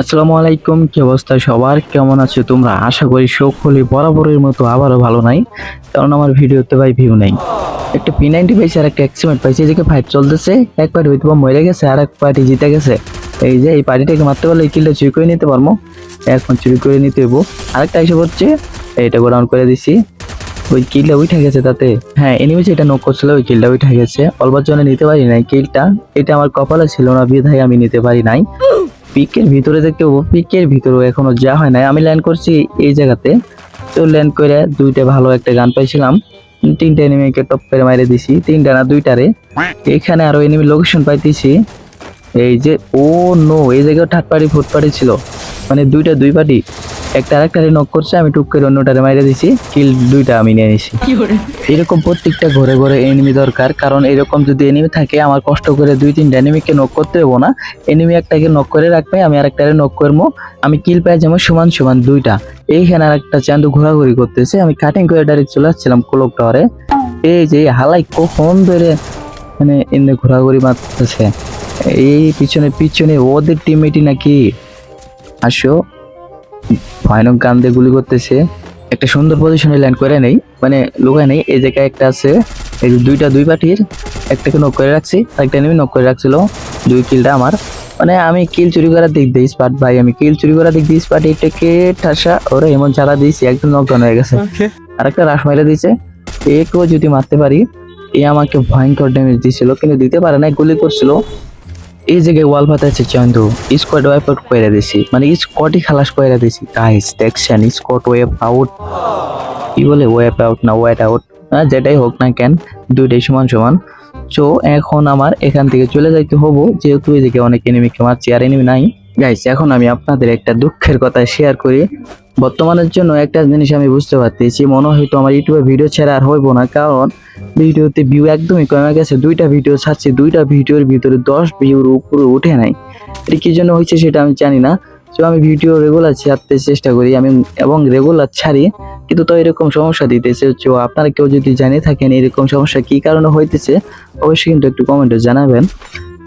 আসসালামু আলাইকুম, কি অবস্থা সবার? কেমন আছো তোমরা? আশা করি সকলে বরাবরের মতো আবারও ভালো নাই, কারণ আমার ভিডিওতে ভাই ভিউ নাই। একটা পি নাইনটি পাইছে আর একটা এক্সিমেন্ট পাইছে এদিকে ফাইভ চলতেছে। এক পার্টি হয়তো মরে গেছে আর এক পার্টি জিতে গেছে। এই যে, এই পার্টিটাকে মারতে পারলে এই কিলটা চুরি করে নিতে পারব। এখন চুরি করে নিতে হইব। আরেকটা এসে পড়ছে এটা গোডাউন করে দিছি। ওই কিলটা উঠে গেছে তাতে। হ্যাঁ এনিমি এটা নক করছিল, ওই কিলটা উঠে গেছে। অল্পর জন্য নিতে পারি নাই কিলটা এটা আমার কপালে ছিল না, বিধায় আমি নিতে পারি নাই। পিকের ভিতরে দেখতে পাবো। পিকের ভিতরে এখনও যা হয় নাই। আমি ল্যান্ড করছি এই জায়গাতে। তো ল্যান্ড করে দুইটা ভালো একটা গান পাইছিলাম। তিনটা এনিমিকে টপ করে মাইরে দিছি। তিনটা না, দুইটারে। এখানে আরও এনিমি লোকেশন পাইতেছি। এই যে ও নো এই জায়গায় ঠাট পার্টি ফোর্থ পার্টি ছিল। মানে দুইটা দুই পার্টি একটা আরেকটারে নক করছে আমি টুক করে অন্যটারে মাইরে দিছি কিল দুইটা আমি নিয়ে নিছি। এরকম প্রত্যেকটা ঘরে ঘরে এনিমি দরকার কারণ এরকম যদি এনিমি থাকে আমার কষ্ট করে দুই তিনটা এনিমিকে নক করতে হব না। এনিমি একটাকে নক করে রাখবে আমি আরেকটারে নক করব। আমি কিল পেয়ে যাব সমান সমান দুইটা। এইখানে আরেকটা চান্দু ঘোরাঘুরি করতেছে আমি কাটিং করে ডাইরেক্ট চলে আসছিলাম ক্লক টাওয়ারে এই যে হালাই কখন ধরে মানে এমনি ঘোরাঘুরি মারতেছে? এই পিছনে পিছনে ওদের টিমমেটই নাকি? আসো। ভয়ানক গান দিয়ে গুলি করতেছে। একটা সুন্দর পজিশনে ল্যান্ড করে নেই মানে লুকায় নেই। এই জায়গায় একটা আছে এই যে দুইটা দুই পার্টির একটাকে নক করে রাখছি একটা নেমে নক করে রাখছিল দুই কিলটা আমার। মানে আমি কিল চুরি করার দিক দিয়ে স্পাট ভাই আমি কিল চুরি করার দিক দিয়ে স্পাট এটাকে ঠাসা ওরা এমন চালা দিয়েছি একদম নকডাউন হয়ে গেছে। আরেকটা রাশ মাইরা দিয়েছে। একেও যদি মারতে পারি এ আমাকে ভয়ঙ্কর ড্যামেজ দিছিল কিন্তু দিতে পারে না গুলি করছিল। এই জায়গায় ওয়াল আছে, চন্দু। স্কোয়াড ওয়াইপ আউট করে দিছি। মানে স্কোয়াডই খালাস করে দিছি। গাইস দেখছেন স্কোয়াড ওয়াইপ আউট কি বলে ওয়াইপ আউট না ওয়েট আউট যেটাই হোক না কেন, দুইটাই সমান সমান। সো এখন আমার এখান থেকে চলে যাইতে হব। যেহেতু এই দিকে অনেক এনিমিকে মারছি, আর এনিমি নাই। গাইস এখন আমি আপনাদের একটা দুঃখের কথা শেয়ার করি। বর্তমানের জন্য একটা জিনিস আমি বুঝতে পারতেছি, মনে হয়তো আমার ইউটিউবে ভিডিও ছাড়া আর হইব না, কারণ ভিডিওতে ভিউ একদমই কমে গেছে। দুইটা ভিডিও ছাড়ছি, দুইটা ভিডিওর ভিতরে দশ ভিউর উপরে উঠে নাই। এটা কি জন্য হয়েছে সেটা আমি জানি না। তো আমি ভিডিও রেগুলার ছাড়তে চেষ্টা করি, আমি এবং রেগুলার ছাড়ি, কিন্তু তো এরকম সমস্যা দিতেছে। তো আপনারা কেউ যদি জানিয়ে থাকেন এরকম সমস্যা কি কারণে হইতেছে, অবশ্যই কিন্তু একটু কমেন্টে জানাবেন।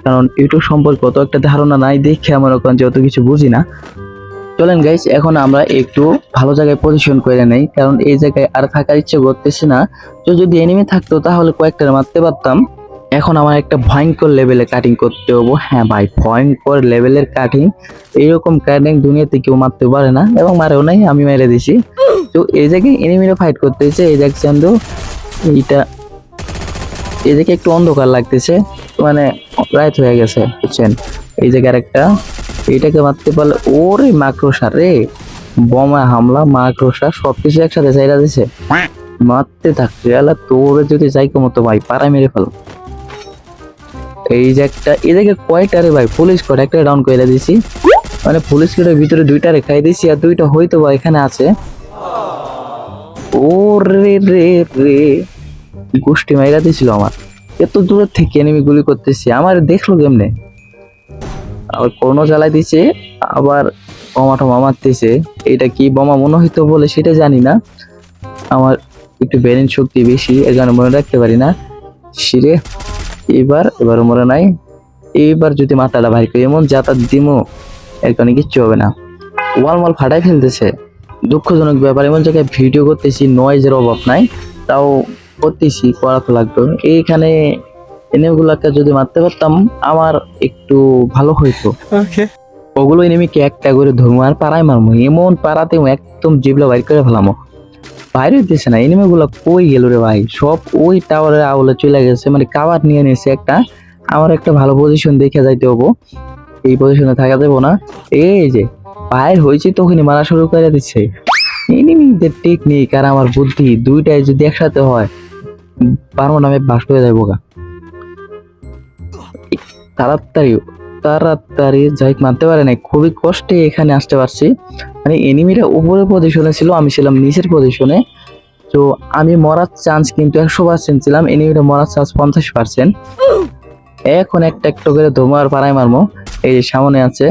কারণ ইউটিউব সম্পর্কে অত একটা ধারণা নাই, দেখে আমার ওখানে যত কিছু বুঝি না। চলেন গাইস এখন আমরা একটু ভালো জায়গায় পজিশন করে নেই, কারণ এই জায়গায় আর থাকার ইচ্ছে করতেছে না। তো যদি এনিমি থাকতো, তাহলে কয়েকটা মারতে পারতাম। এখন আমার একটা ভয়ঙ্কর লেভেলে কাটিং করতে হব। হ্যাঁ ভাই, ভয়ঙ্কর লেভেলের কাটিং এইরকম কাটিং দুনিয়াতে কেউ মারতে পারে না, এবং মারেও নাই, আমি মেরে দিছি। তো এই জায়গায় এনিমিরা ফাইট করতেছে, এই দেখছেন তো, এইটা জায়গায় একটু অন্ধকার লাগতেছে মানে রাত হয়ে গেছে, বুঝছেন? এই জায়গায় একটা এইটাকে মারতে পারলে, ওরে মাকড়সা রে! বোমা, হামলা, মাকড়সা, সবকিছু একসাথে চাইরা দিছে। মারতে থাকতে গেলে তোরে যদি যাই মতো ভাই, পাড়ায় মেরে ফেলো। এই যে একটা, এদিকে কয়টা রে ভাই, পুলিশ কোড একটা ডাউন করে দিছি। মানে পুলিশ কোডের ভিতরে দুইটা রে রেখাই দিছি, আর দুইটা হয়তো বা এখানে আছে। ও রে রে রে! গোষ্ঠী মাইরা দিছিল আমার। এত দূরের থেকে এনিমি গুলি করতেছি, আমার দেখল কেমনে? আবার কোনো জ্বালাই দিছে, আবার বোমা টমা মারতেছে। এটা কি বোমা মনে হইতো বলে সেটা জানি না। আমার একটু ব্রেন শক্তি বেশি, এর কারণে মনে রাখতে পারি না। সিরে এবার এবার মনে নাই। এইবার যদি মাথাটা ভারী করি, এমন যাতায়াত দিমো, এর কারণে কিচ্ছু হবে না। ওয়াল মাল ফাটাই ফেলতেছে। দুঃখজনক ব্যাপার, এমন জায়গায় ভিডিও করতেছি নয়েজের অভাব নাই। তাও করতেছি করা তো লাগবে এইখানে এনেগুলাকে যদি মারতে পারতাম আমার একটু ভালো হইতো। ওগুলো এনিমিকে একটা করে ধরবো আর পাড়ায় মারবো এমন পাড়াতে একদম জিবলা বাইর করে ফেলামো। বাইরে হইতেছে না এনিমি গুলো কই গেল রে ভাই? সব ওই টাওয়ারের আউলে চলে গেছে মানে কাভার নিয়ে নিয়েছে একটা। আমার একটা ভালো পজিশন দেখে যাইতে হব। এই পজিশনে থাকা দেবো না। এই যে বাইর হয়েছে তখনই মারা শুরু করে দিচ্ছে এনিমিদের টেকনিক আর আমার বুদ্ধি দুইটাই যদি একসাথে হয় পারব না, আমি বাস হয়ে যাব গা। তাড়াতাড়ি তাড়াতাড়ি যাই মানতে পারে নাই, খুবই কষ্টে এখানে আসতে পারছি। মানে এনিমিরা উপরে পজিশনে ছিল, আমি ছিলাম নিচের পজিশনে তো আমি মরার চান্স কিন্তু একশো পার্সেন্ট ছিলাম, এনিমিরা মরার চান্স পঞ্চাশ পার্সেন্ট এখন একটা একটা করে ধোমার পাড়ায় মারমো এই যে সামনে আছে।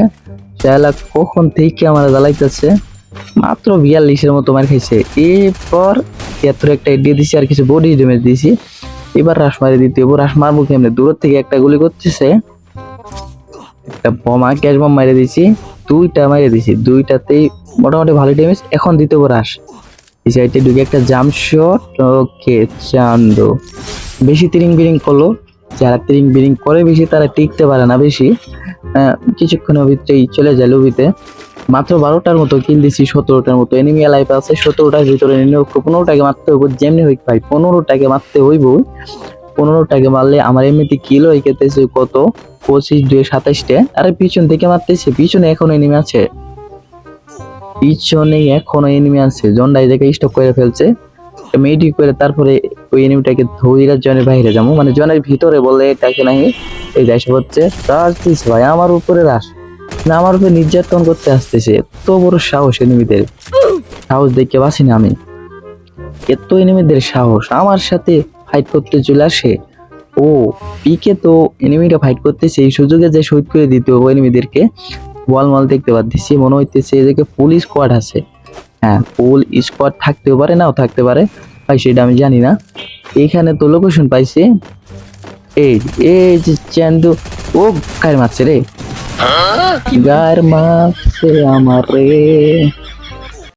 শালা কখন থেকে আমার জ্বালাইতেছে? মাত্র বিয়াল্লিশের মতো মার খাইছে। এরপর এত একটা দিয়ে দিছি আর কিছু বডি ড্যামেজ দিয়েছি এবার রাস মারি দিতে হব রাস মারবো কেমনে? দূর থেকে একটা গুলি করতেছে। একটা বোমা ক্যাশ বোম মাইরে দিছি। দুইটা মাইরে দিছি। দুইটাতেই মোটামুটি ভালো ড্যামেজ এখন দিতে পারে আস এই সাইডে ঢুকে একটা জাম্প শট ওকে চান্দো। বেশি তিরিং বিরিং করল। যারা তিরিং বিরিং করে বেশি তারা টিকতে পারে না বেশি। কিছুক্ষণের ভিতরেই চলে যায় লবিতে মাত্র বারোটার মতো কিল দিছি, সতেরোটার মতো এনিমি লাইফ আছে, সতেরোটার ভিতরে পনেরোটাকে মারতে হইব, যেমনি হইক ভাই, পনেরোটাকে মারতে হইব। পনেরোটাকে মারলে আমার এমনিতে কিল হয়ে গেতেছে কত? পঁচিশ, দুই, সাতাইশটা। আরে পিছন থেকে মারতেছে, পিছনে এখনও এনিমি আছে। পিছনে এখনও এনিমি আছে। জন্ডাই দেখে স্টপ করে ফেলছে। মেডি করে তারপরে ওই এনিমিটাকে ধইরা জনের বাইরে যাব। মানে জনের ভিতরে বলে এটাকে নাই এই দেশ হচ্ছে ভাই, আমার উপরে রাস না, আমার উপরে নির্যাতন করতে আসতেছে। এত বড় সাহস এনিমিদের। সাহস দেখে বাসি না আমি। এত এনিমিদের সাহস। আমার সাথে ফাইট করতে চলে আসে। ও, পিকে তো এনিমিটা ফাইট করতেছে। এই সুযোগে যে শহীদ করে দিতে হবে এনিমিদেরকে মল দেখতে পাচ্ছি মনে হইতেছে এদিকে পুল স্কোয়াড আছে। হ্যাঁ পুল স্কোয়াড থাকতেও পারে, নাও থাকতে পারে। ভাই, সেটা আমি জানি না। এইখানে তো লোকেশন পাইছি। এই এই যে চান্দু ও গায়ের মারছে রে? গায়ের মারছে আমার রে